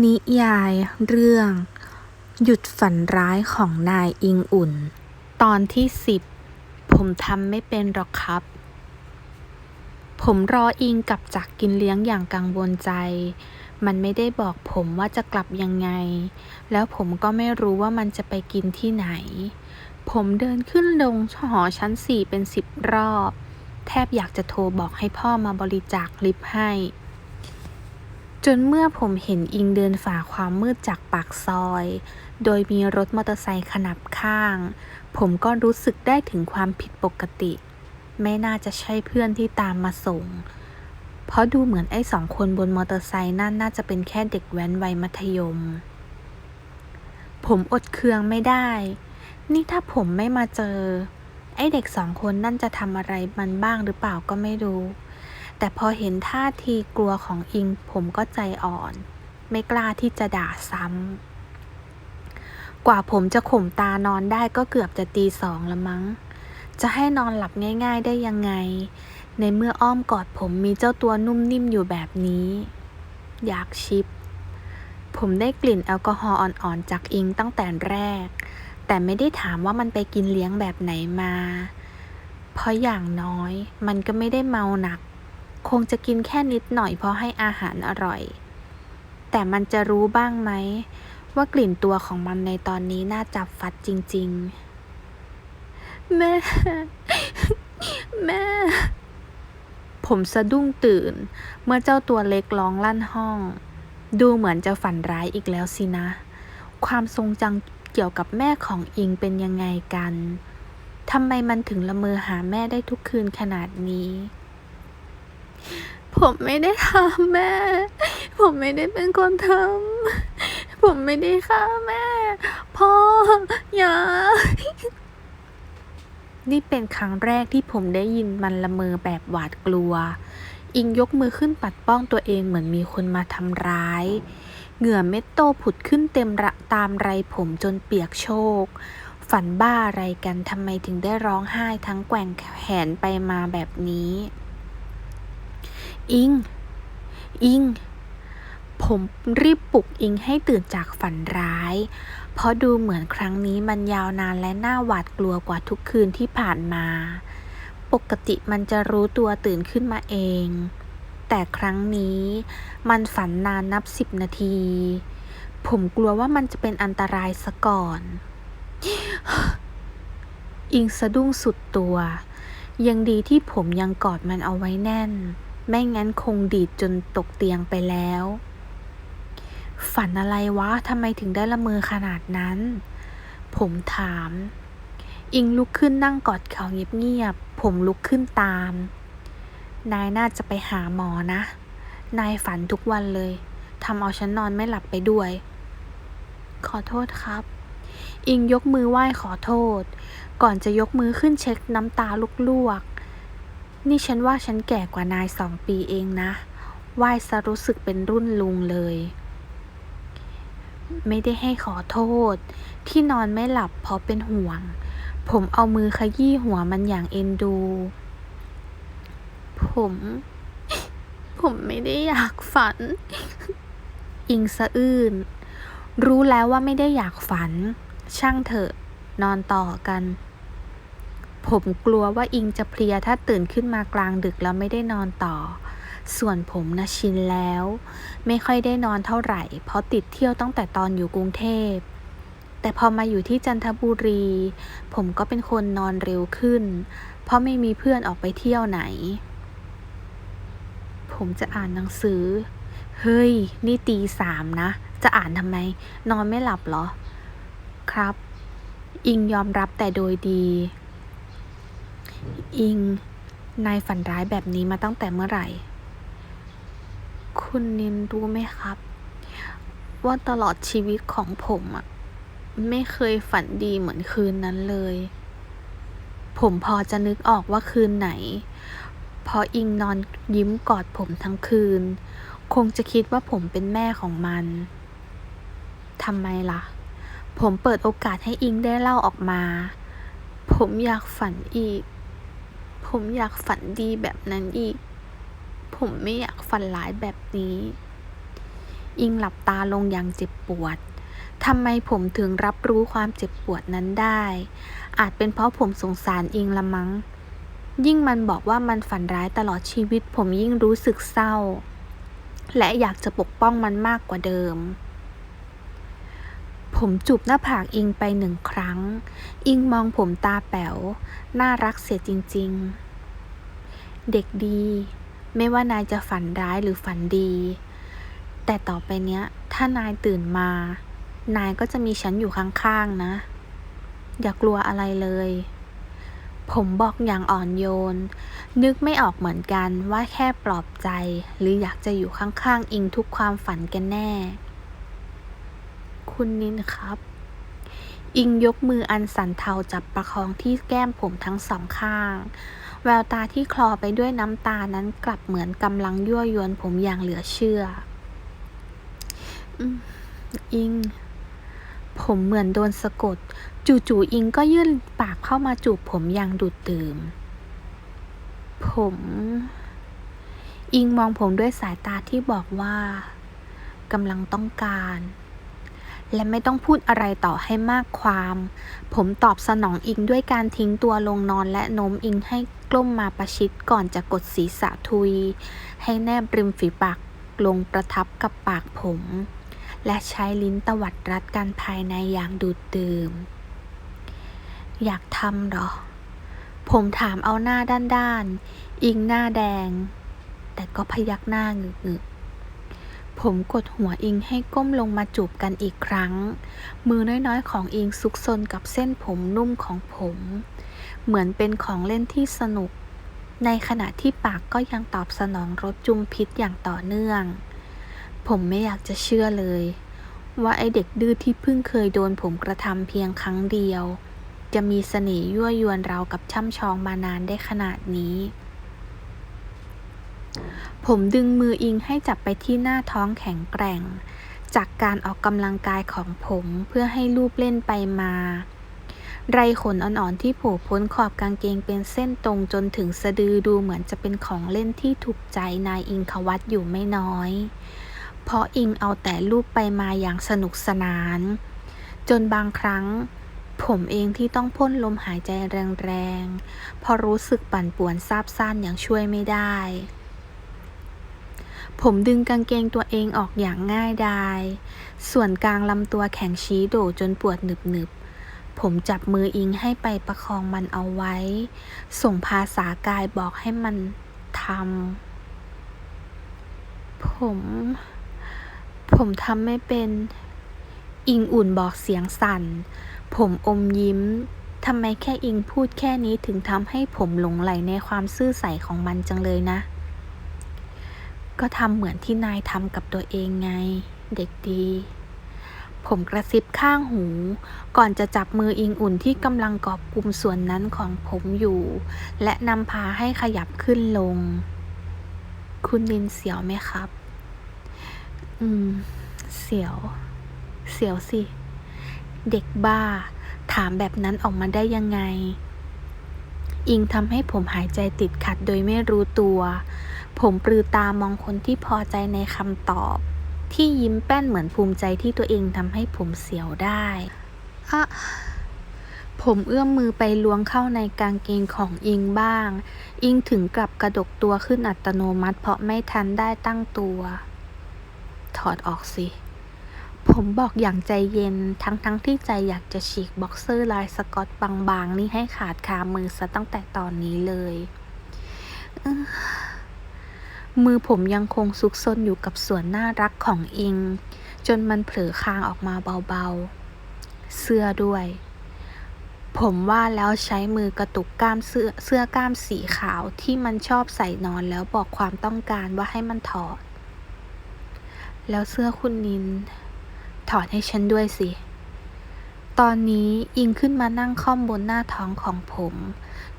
นิยายเรื่อง หยุดฝันร้ายของนายอิงอุ่น ตอนที่สิบผมทำไม่เป็นหรอกครับ ผมรออิงกลับจากกินเลี้ยงอย่างกังวลใจ มันไม่ได้บอกผมว่าจะกลับยังไง แล้วผมก็ไม่รู้ว่ามันจะไปกินที่ไหน ผมเดินขึ้นลงหอชั้นสี่เป็นสิบรอบ แทบอยากจะโทรบอกให้พ่อมาบริจาคลิฟให้ จนเมื่อผมเห็นอิงเดินฝ่าความมืดจากปากซอย โดยมีรถมอเตอร์ไซค์ขนับข้าง ผมก็รู้สึกได้ถึงความผิดปกติ ไม่น่าจะใช่เพื่อนที่ตามมาส่ง เพราะดูเหมือนไอ้สองคนบนมอเตอร์ไซค์นั่นน่าจะเป็นแค่เด็กแว้นวัยมัธยม ผมอดเคืองไม่ได้ นี่ถ้าผมไม่มาเจอ ไอ้เด็กสองคนนั่นจะทำอะไรมันบ้างหรือเปล่าก็ไม่รู้ แต่พอเห็นท่าทีกลัวของอิงผมก็ใจอ่อน ไม่กล้าที่จะด่าซ้ำ กว่าผมจะข่มตานอนได้ก็เกือบจะตีสองละมั้ง จะให้นอนหลับง่าย ๆได้ยังไง ในเมื่ออ้อมกอดผมมีเจ้าตัวนุ่มนิ่มอยู่แบบนี้ อยากชิป ผมได้กลิ่นแอลกอฮอล์อ่อนๆจากอิงตั้งแต่แรก แต่ไม่ได้ถามว่ามันไปกินเลี้ยงแบบไหนมา เพราะอย่างน้อย มันก็ไม่ได้เมาหนัก คงจะกินแค่นิดหน่อยเพราะให้อาหารอร่อย แต่มันจะรู้บ้างไหม ว่ากลิ่นตัวของมันในตอนนี้น่าจับฟัดจริง ๆ แม่ แม่ ผมสะดุ้งตื่น เมื่อเจ้าตัวเล็กร้องลั่นห้อง ดูเหมือนจะฝันร้ายอีกแล้วสินะ ความทรงจำเกี่ยวกับแม่ของอิงเป็นยังไงกันทำไมมันถึงละเมอหาแม่ได้ทุกคืนขนาดนี้ ผมไม่ได้ทำแม่ ผมไม่ได้เป็นคนทำ ผมไม่ได้ฆ่าแม่ พ่อ อย่า นี่เป็นครั้งแรกที่ผมได้ยินมันละเมอแบบหวาดกลัว อิงยกมือขึ้นปัดป้องตัวเองเหมือนมีคนมาทำร้าย เหงื่อเม็ดโตผุดขึ้นเต็มระตามไรผมจนเปียกโชก ฝันบ้าอะไรกันทำไมถึงได้ร้องไห้ทั้งแกว่งแขนไปมาแบบนี้ อิง อิง ผมรีบปลุกอิงให้ตื่นจากฝันร้าย เพราะดูเหมือนครั้งนี้มันยาวนานและน่าหวาดกลัวกว่าทุกคืนที่ผ่านมา ปกติมันจะรู้ตัวตื่นขึ้นมาเอง แต่ครั้งนี้มันฝันนานนับสิบนาที ผมกลัวว่ามันจะเป็นอันตรายซะก่อน อิงสะดุ้งสุดตัว ยังดีที่ผมยังกอดมันเอาไว้แน่น ไม่งั้นคงดีดจนตกเตียงไปแล้ว ฝันอะไรวะทำไมถึงได้ละเมอขนาดนั้น ผมถาม อิงลุกขึ้นนั่งกอดเขาเงียบๆ ผมลุกขึ้นตาม นายน่าจะไปหาหมอนะ นายฝันทุกวันเลยทำเอาฉันนอนไม่หลับไปด้วย ขอโทษครับ อิงยกมือไหว้ขอโทษ ก่อนจะยกมือขึ้นเช็คน้ำตาลวก นี่ฉันว่าฉันแก่กว่านายสองปีเองนะไหว้ซะรู้สึกเป็นรุ่นลุงเลย ไม่ได้ให้ขอโทษ ที่นอนไม่หลับเพราะเป็นห่วง ผมเอามือขยี้หัวมันอย่างเอ็นดู ผม ผมไม่ได้อยากฝัน อิงสะอื้น รู้แล้วว่าไม่ได้อยากฝัน ช่างเถอะ นอนต่อกัน ผมกลัวว่าอิงจะเพลียถ้าตื่นขึ้นมากลางดึกแล้วไม่ได้นอนต่อ ส่วนผมนะชินแล้ว ไม่ค่อยได้นอนเท่าไหร่ เพราะติดเที่ยวตั้งแต่ตอนอยู่กรุงเทพ แต่พอมาอยู่ที่จันทบุรี ผมก็เป็นคนนอนเร็วขึ้น เพราะไม่มีเพื่อนออกไปเที่ยวไหน ผมจะอ่านหนังสือ เฮ้ย นี่ตีสามนะ จะอ่านทำไม นอนไม่หลับเหรอ ครับ อิงยอมรับแต่โดยดี อิง นายฝันร้ายแบบนี้มาตั้งแต่เมื่อไหร่ คุณนินรู้ไหมครับ ว่าตลอดชีวิตของผมอะไม่เคยฝันดีเหมือนคืนนั้นเลย ผมพอจะนึกออกว่าคืนไหน พออิงนอนยิ้มกอดผมทั้งคืน คงจะคิดว่าผมเป็นแม่ของมันทำไมล่ะ ผมเปิดโอกาสให้อิงได้เล่าออกมา ผมอยากฝันอีก ผมอยากฝันดีแบบนั้นอีก ผมไม่อยากฝันร้ายแบบนี้ อิงหลับตาลงอย่างเจ็บปวดทำไมผมถึงรับรู้ความเจ็บปวดนั้นได้ อาจเป็นเพราะผมสงสารอิงละมั้ง ยิ่งมันบอกว่ามันฝันร้ายตลอดชีวิต ผมยิ่งรู้สึกเศร้า และอยากจะปกป้องมันมากกว่าเดิม ผมจูบหน้าผากอิงไปหนึ่งครั้ง อิงมองผมตาแป๋ว น่ารักเสียจริง ๆ เด็กดี ไม่ว่านายจะฝันร้ายหรือฝันดี แต่ต่อไปเนี้ย ถ้านายตื่นมา นายก็จะมีฉันอยู่ข้างๆนะ อย่ากลัวอะไรเลย ผมบอกอย่างอ่อนโยน นึกไม่ออกเหมือนกันว่าแค่ปลอบใจ หรืออยากจะอยู่ข้างๆอิงทุกความฝันกันแน่ คุณนินครับ อิงยกมืออันสั่นเทาจับประคองที่แก้มผมทั้งสองข้าง แววตาที่คลอไปด้วยน้ำตานั้นกลับเหมือนกำลังยั่วยวนผมอย่างเหลือเชื่ออิง ผมเหมือนโดนสะกด จู่ๆอิงก็ยื่นปากเข้ามาจูบผมอย่างดูดดื่ม ผม อิงมองผมด้วยสายตาที่บอกว่ากำลังต้องการ และไม่ต้องพูดอะไรต่อให้มากความ ผมตอบสนองอิงด้วยการทิ้งตัวลงนอนและโน้มอิงให้กล้มมาประชิดก่อนจะกดศีรษะทุย ให้แนบริมฝีปากลงประทับกับปากผม และใช้ลิ้นตวัดรัดกันภายในอย่างดูดดื่ม อยากทำหรอ ผมถามเอาหน้าด้านๆ อิงหน้าแดง แต่ก็พยักหน้าหงึกๆ ผมกดหัวอิงให้ก้มลงมาจูบกันอีกครั้ง มือน้อยๆ ของอิงซุกซนกับเส้นผมนุ่มของผม เหมือนเป็นของเล่นที่สนุก ในขณะที่ปากก็ยังตอบสนองรสจุมพิษอย่างต่อเนื่อง ผมไม่อยากจะเชื่อเลย ว่าไอเด็กดื้อที่เพิ่งเคยโดนผมกระทำเพียงครั้งเดียว จะมีเสน่ห์ยั่วยวนเรากับช่ำชองมานานได้ขนาดนี้ ผมดึงมืออิงให้จับไปที่หน้าท้องแข็งแกร่ง จากการออกกำลังกายของผมเพื่อให้ลูบเล่นไปมา ไรขนอ่อนๆที่โผล่พ้นขอบกางเกงเป็นเส้นตรงจนถึงสะดือดูเหมือนจะเป็นของเล่นที่ถูกใจนายอิงควัตอยู่ไม่น้อย เพราะอิงเอาแต่ลูบไปมาอย่างสนุกสนาน จนบางครั้งผมเองที่ต้องพ่นลมหายใจแรงๆ เพราะรู้สึกปั่นป่วนซาบซ่านอย่างช่วยไม่ได้ ผมดึงกางเกงตัวเองออกอย่างง่ายดาย ส่วนกลางลำตัวแข็งชี้โดจนปวดหนึบๆผมจับมืออิงให้ไปประคองมันเอาไว้ ส่งภาษากายบอกให้มันทำ ผม ผมทำไม่เป็น อิงอุ่นบอกเสียงสั่น ผมอมยิ้ม ทำไมแค่อิงพูดแค่นี้ถึงทำให้ผมหลงไหลในความซื่อใสของมันจังเลยนะ ก็ทำเหมือนที่นายทำกับตัวเองไง เด็กดี ผมกระซิบข้างหู ก่อนจะจับมืออิงอุ่นที่กำลังกอบกลุมส่วนนั้นของผมอยู่ และนำพาให้ขยับขึ้นลง คุณนินเสียวไหมครับ อืม เสียว เสียวสิ เด็กบ้า ถามแบบนั้นออกมาได้ยังไงอิงทำให้ผมหายใจติดขัดโดยไม่รู้ตัว ผมปลือตามองคนที่พอใจในคำตอบ ที่ยิ้มแป้นเหมือนภูมิใจที่ตัวเองทำให้ผมเสียวได้อะผมเอื้อมมือไปล้วงเข้าในกางเกงของอิงบ้าง อิงถึงกลับกระดกตัวขึ้นอัตโนมัติเพราะไม่ทันได้ตั้งตัว ถอดออกสิ ผมบอกอย่างใจเย็นทั้งๆทที่ใจอยากจะฉีกบ็อกเซอร์ลายสกอตบางๆ นี่ให้ขาดคามือซะตั้งแต่ตอนนี้เลยอ้อ มือผมยังคงซุกซนอยู่กับส่วนน่ารักของอิง จนมันเผลอคางออกมาเบาๆ เสื้อด้วย ผมว่าแล้วใช้มือกระตุกกล้ามเสื้อเสื้อกล้ามสีขาวที่มันชอบใส่นอนแล้วบอกความต้องการว่าให้มันถอด แล้วเสื้อคุณนิน ถอดให้ฉันด้วยสิตอนนี้อิงขึ้นมานั่งค่อมบนหน้าท้องของผม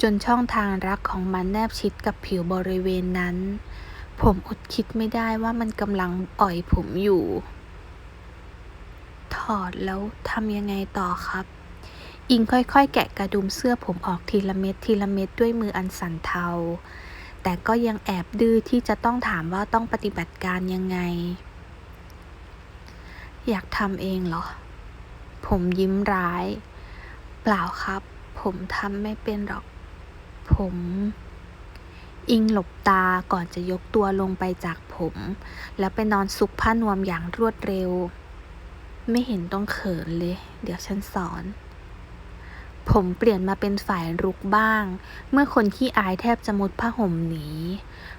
จนช่องทางรักของมันแนบชิดกับผิวบริเวณนั้น ผมอดคิดไม่ได้ว่ามันกำลังอ่อยผมอยู่ ถอดแล้วทำยังไงต่อครับ อิงค่อยๆ แกะกระดุมเสื้อผมออกทีละเม็ดทีละเม็ดด้วยมืออันสั่นเทา แต่ก็ยังแอบดื้อที่จะต้องถามว่าต้องปฏิบัติการยังไง อยากทำเองเหรอ ผมยิ้มร้าย เปล่าครับ ผมทำไม่เป็นหรอก ผม อิงหลบตาก่อนจะยกตัวลงไปจากผม แล้วไปนอนซุกผ้านวมอย่างรวดเร็ว ไม่เห็นต้องเขินเลย เดี๋ยวฉันสอน ผมเปลี่ยนมาเป็นฝ่ายรุกบ้าง เมื่อคนขี้อายแทบจะมุดผ้าห่มหนี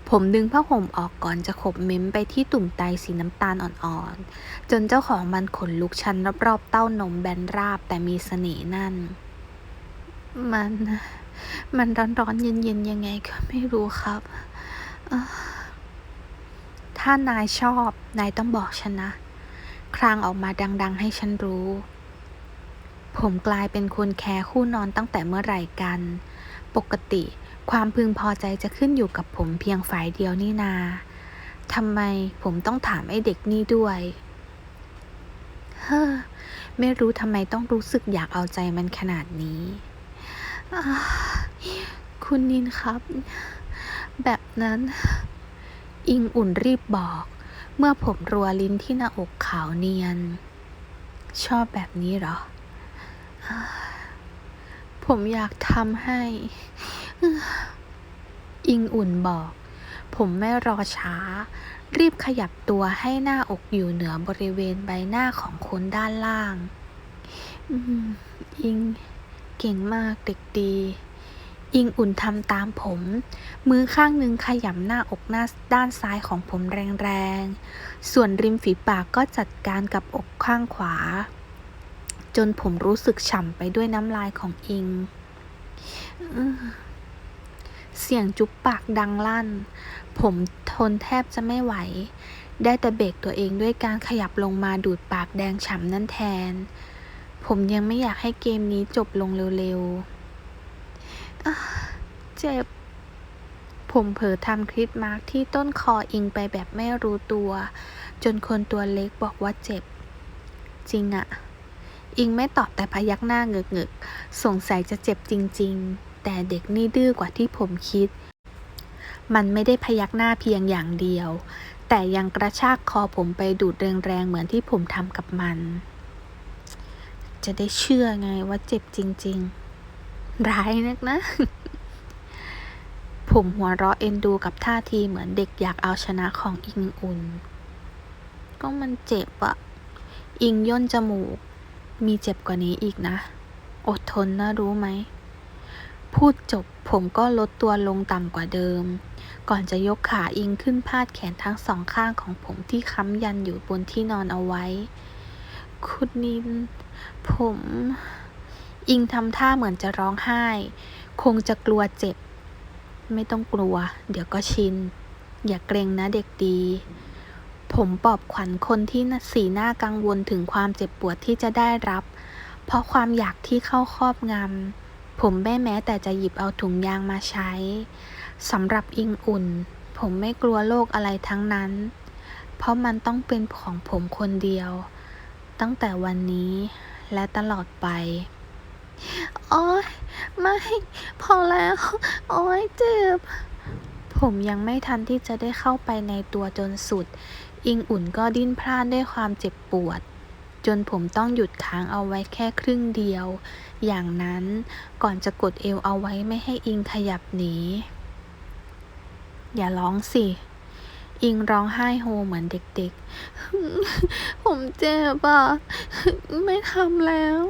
ผมดึงผ้าห่มออกก่อนจะขบเม้มไปที่ตุ่มไตสีน้ำตาลอ่อนๆ จนเจ้าของมันขนลุกชันรอบๆเต้านมแบนราบแต่มีเสน่ห์นั่น มัน มันร้อนๆเย็นๆยังไงก็ไม่รู้ครับถ้านายชอบ นายต้องบอกฉันนะ ครางออกมาดัง ๆ ให้ฉันรู้ ผมกลายเป็นคนแคร์คู่นอนตั้งแต่เมื่อไหร่กัน ปกติความพึงพอใจจะขึ้นอยู่กับผมเพียงฝ่ายเดียวนี่นา ทำไมผมต้องถามไอ้เด็กนี่ด้วย เฮ้อ ไม่รู้ทำไมต้องรู้สึกอยากเอาใจมันขนาดนี้อ คุณนินครับ แบบนั้น อิงอุ่นรีบบอก เมื่อผมรัวลิ้นที่หน้าอกขาวเนียน ชอบแบบนี้เหรอ ผมอยากทำให้ อิงอุ่นบอก ผมไม่รอช้า รีบขยับตัวให้หน้าอกอยู่เหนือบริเวณใบหน้าของคนด้านล่างอิงเก่งมากเด็กดี อิงอุ่นทำตามผม มือข้างหนึ่งขยำหน้าอกหน้าด้านซ้ายของผมแรงๆ ส่วนริมฝีปากก็จัดการกับอกข้างขวา จนผมรู้สึกฉ่ำไปด้วยน้ำลายของอิง เสียงจุ๊บปากดังลั่น ผมทนแทบจะไม่ไหว ได้แต่เบรกตัวเองด้วยการขยับลงมาดูดปากแดงฉ่ำนั่นแทน ผมยังไม่อยากให้เกมนี้จบลงเร็วๆ เจ็บ ผมเผลอทำคลิปมาร์กที่ต้นคออิงไปแบบไม่รู้ตัว จนคนตัวเล็กบอกว่าเจ็บ จริงอะอิงไม่ตอบแต่พยักหน้าเงึกๆสงสัยจะเจ็บจริง ๆ แต่เด็กนี่ดื้อกว่าที่ผมคิด มันไม่ได้พยักหน้าเพียงอย่างเดียว แต่ยังกระชากคอผมไปดูดแรงๆเหมือนที่ผมทำกับมัน จะได้เชื่อไงว่าเจ็บจริง ๆ ร้ายนักนะ ผมหัวเราะเอ็นดูกับท่าทีเหมือนเด็กอยากเอาชนะของอิงอุ่น ก็มันเจ็บอะอิงย่นจมูก มีเจ็บกว่านี้อีกนะ อดทนนะรู้ไหม พูดจบผมก็ลดตัวลงต่ำกว่าเดิม ก่อนจะยกขาอิงขึ้นพาดแขนทั้งสองข้างของผมที่ค้ำยันอยู่บนที่นอนเอาไว้ คุณนิน ผม อิงทำท่าเหมือนจะร้องไห้ คงจะกลัวเจ็บ ไม่ต้องกลัว เดี๋ยวก็ชิน อย่าเกรงนะเด็กดี ผมปลอบขวัญคนที่สีหน้ากังวลถึงความเจ็บปวดที่จะได้รับ เพราะความอยากที่เข้าครอบงำ ผมไม่แม้แต่จะหยิบเอาถุงยางมาใช้ สำหรับอิงอุ่น ผมไม่กลัวโรคอะไรทั้งนั้น เพราะมันต้องเป็นของผมคนเดียว ตั้งแต่วันนี้และตลอดไป โอ๊ยไม่ พอแล้ว โอ๊ยเจ็บ ผมยังไม่ทันที่จะได้เข้าไปในตัวจนสุด อิงอุ่นก็ดิ้นพล่านด้วยความเจ็บปวด จนผมต้องหยุดค้างเอาไว้แค่ครึ่งเดียว อย่างนั้นก่อนจะกดเอวเอาไว้ไม่ให้อิงขยับหนี อย่าร้องสิอิงร้องไห้โฮเหมือนเด็กๆ ผมเจ็บอะ ไม่ทำแล้ว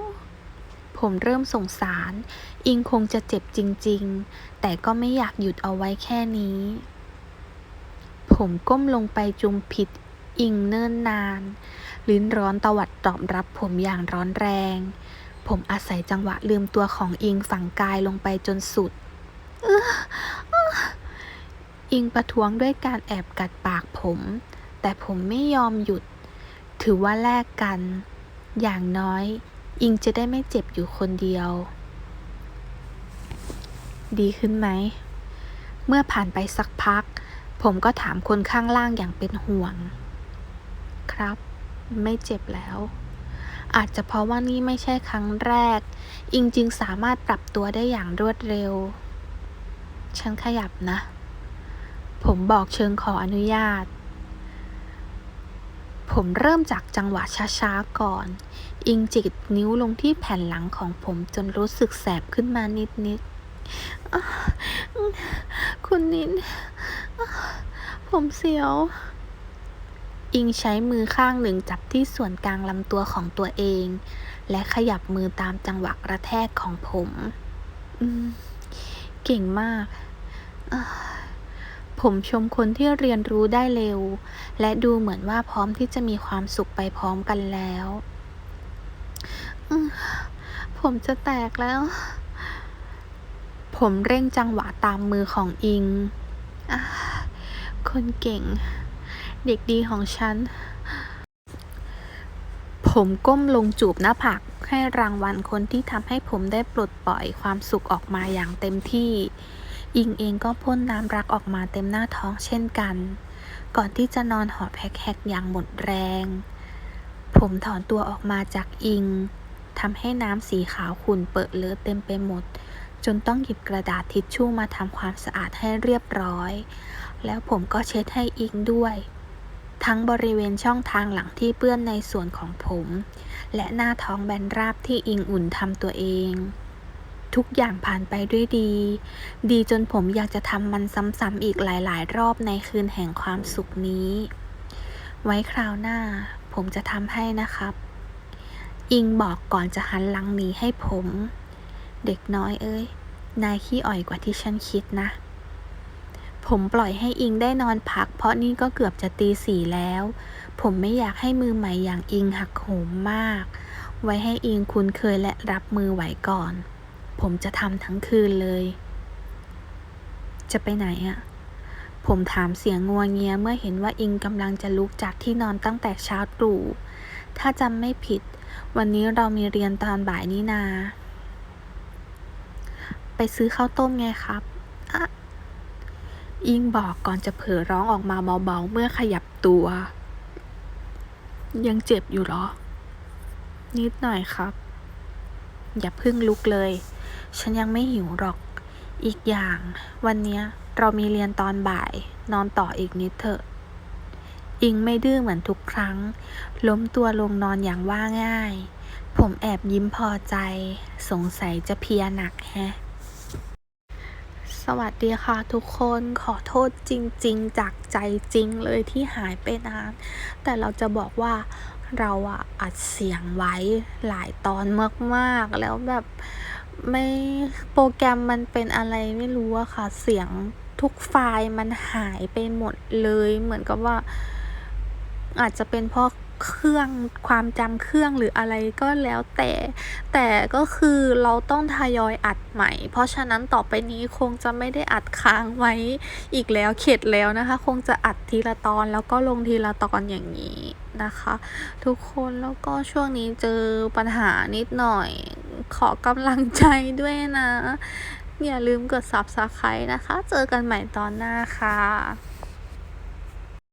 ผมเริ่มสงสาร อิงคงจะเจ็บจริง ๆ แต่ก็ไม่อยากหยุดเอาไว้แค่นี้ ผมก้มลงไปจุมผิด อิงเนิ่นนาน ลิ้นร้อนตวัดตอบรับผมอย่างร้อนแรง ผมอาศัยจังหวะลืมตัวของอิงฝังกายลงไปจนสุดอิงประท้วงด้วยการแอบกัดปากผม แต่ผมไม่ยอมหยุด ถือว่าแลกกัน อย่างน้อย อิงจะได้ไม่เจ็บอยู่คนเดียว ดีขึ้นไหม เมื่อผ่านไปสักพัก ผมก็ถามคนข้างล่างอย่างเป็นห่วง ครับ ไม่เจ็บแล้ว อาจจะเพราะว่านี่ไม่ใช่ครั้งแรก อิงจึงสามารถปรับตัวได้อย่างรวดเร็ว ฉันขยับนะ ผมบอกเชิงขออนุญาต ผมเริ่มจากจังหวะช้าๆก่อน อิงจิกนิ้วลงที่แผ่นหลังของผมจนรู้สึกแสบขึ้นมานิดๆ คุณนินผมเสียว อิงใช้มือข้างหนึ่งจับที่ส่วนกลางลำตัวของตัวเอง และขยับมือตามจังหวะกระแทกของผมมเก่งมากอ ผมชมคนที่เรียนรู้ได้เร็ว และดูเหมือนว่าพร้อมที่จะมีความสุขไปพร้อมกันแล้วมผมจะแตกแล้ว ผมเร่งจังหวะตามมือของอิงอคนเก่ง เด็กดีของฉัน ผมก้มลงจูบหน้าผากให้รางวัลคนที่ทำให้ผมได้ปลดปล่อยความสุขออกมาอย่างเต็มที่ อิงเองก็พ่นน้ำรักออกมาเต็มหน้าท้องเช่นกัน ก่อนที่จะนอนหอบแฮกๆอย่างหมดแรง ผมถอนตัวออกมาจากอิงทำให้น้ำสีขาวขุ่นเปิดเลอะเต็มไปหมด จนต้องหยิบกระดาษทิชชู่มาทำความสะอาดให้เรียบร้อย แล้วผมก็เช็ดให้อิงด้วย ทั้งบริเวณช่องทางหลังที่เปื้อนในส่วนของผม และหน้าท้องแบนราบที่อิงอุ่นทำตัวเอง ทุกอย่างผ่านไปด้วยดี ดีจนผมอยากจะทำมันซ้ำๆอีกหลายๆ รอบในคืนแห่งความสุขนี้ ไว้คราวหน้า ผมจะทำให้นะครับ อิงบอกก่อนจะหันหลังหนีให้ผม เด็กน้อยเอ้ย นายขี้อ่อยกว่าที่ฉันคิดนะ ผมปล่อยให้อิงได้นอนพัก เพราะนี่ก็เกือบจะตีสี่แล้ว ผมไม่อยากให้มือใหม่อย่างอิงหักโหมมาก ไว้ให้อิงคุ้นเคยและรับมือไหวก่อน ผมจะทำทั้งคืนเลย จะไปไหนอะผมถามเสียงงัวเงียเมื่อเห็นว่าอิงกำลังจะลุกจากที่นอนตั้งแต่เช้าตรู่ ถ้าจำไม่ผิด วันนี้เรามีเรียนตอนบ่ายนี่นา ไปซื้อข้าวต้มไงครับอะอิงบอกก่อนจะเผลอร้องออกมาเบาๆเมื่อขยับตัว ยังเจ็บอยู่หรอ นิดหน่อยครับ อย่าเพิ่งลุกเลย ฉันยังไม่หิวหรอก อีกอย่าง วันนี้เรามีเรียนตอนบ่าย นอนต่ออีกนิดเถอะ อิงไม่ดื้อเหมือนทุกครั้ง ล้มตัวลงนอนอย่างว่าง่าย ผมแอบยิ้มพอใจ สงสัยจะเพียหนักแฮะ สวัสดีค่ะทุกคนขอโทษจริง ๆ จากใจจริงเลยที่หายไปนาน แต่เราจะบอกว่าเราอะอัดเสียงไว้หลายตอนมาก ๆ แล้วแบบ ไม่โปรแกรมมันเป็นอะไรไม่รู้อะค่ะ เสียงทุกไฟล์มันหายไปหมดเลย เหมือนกับว่า อาจจะเป็นเพราะ เครื่องความจำเครื่องหรืออะไรก็แล้วแต่ แต่ก็คือเราต้องทยอยอัดใหม่ เพราะฉะนั้นต่อไปนี้คงจะไม่ได้อัดค้างไว้อีกแล้วเข็ดแล้วนะคะ คงจะอัดทีละตอนแล้วก็ลงทีละตอนอย่างนี้นะคะ ทุกคนแล้วก็ช่วงนี้เจอปัญหานิดหน่อย ขอกำลังใจด้วยนะ อย่าลืมกด subscribe นะคะ เจอกันใหม่ตอนหน้าค่ะ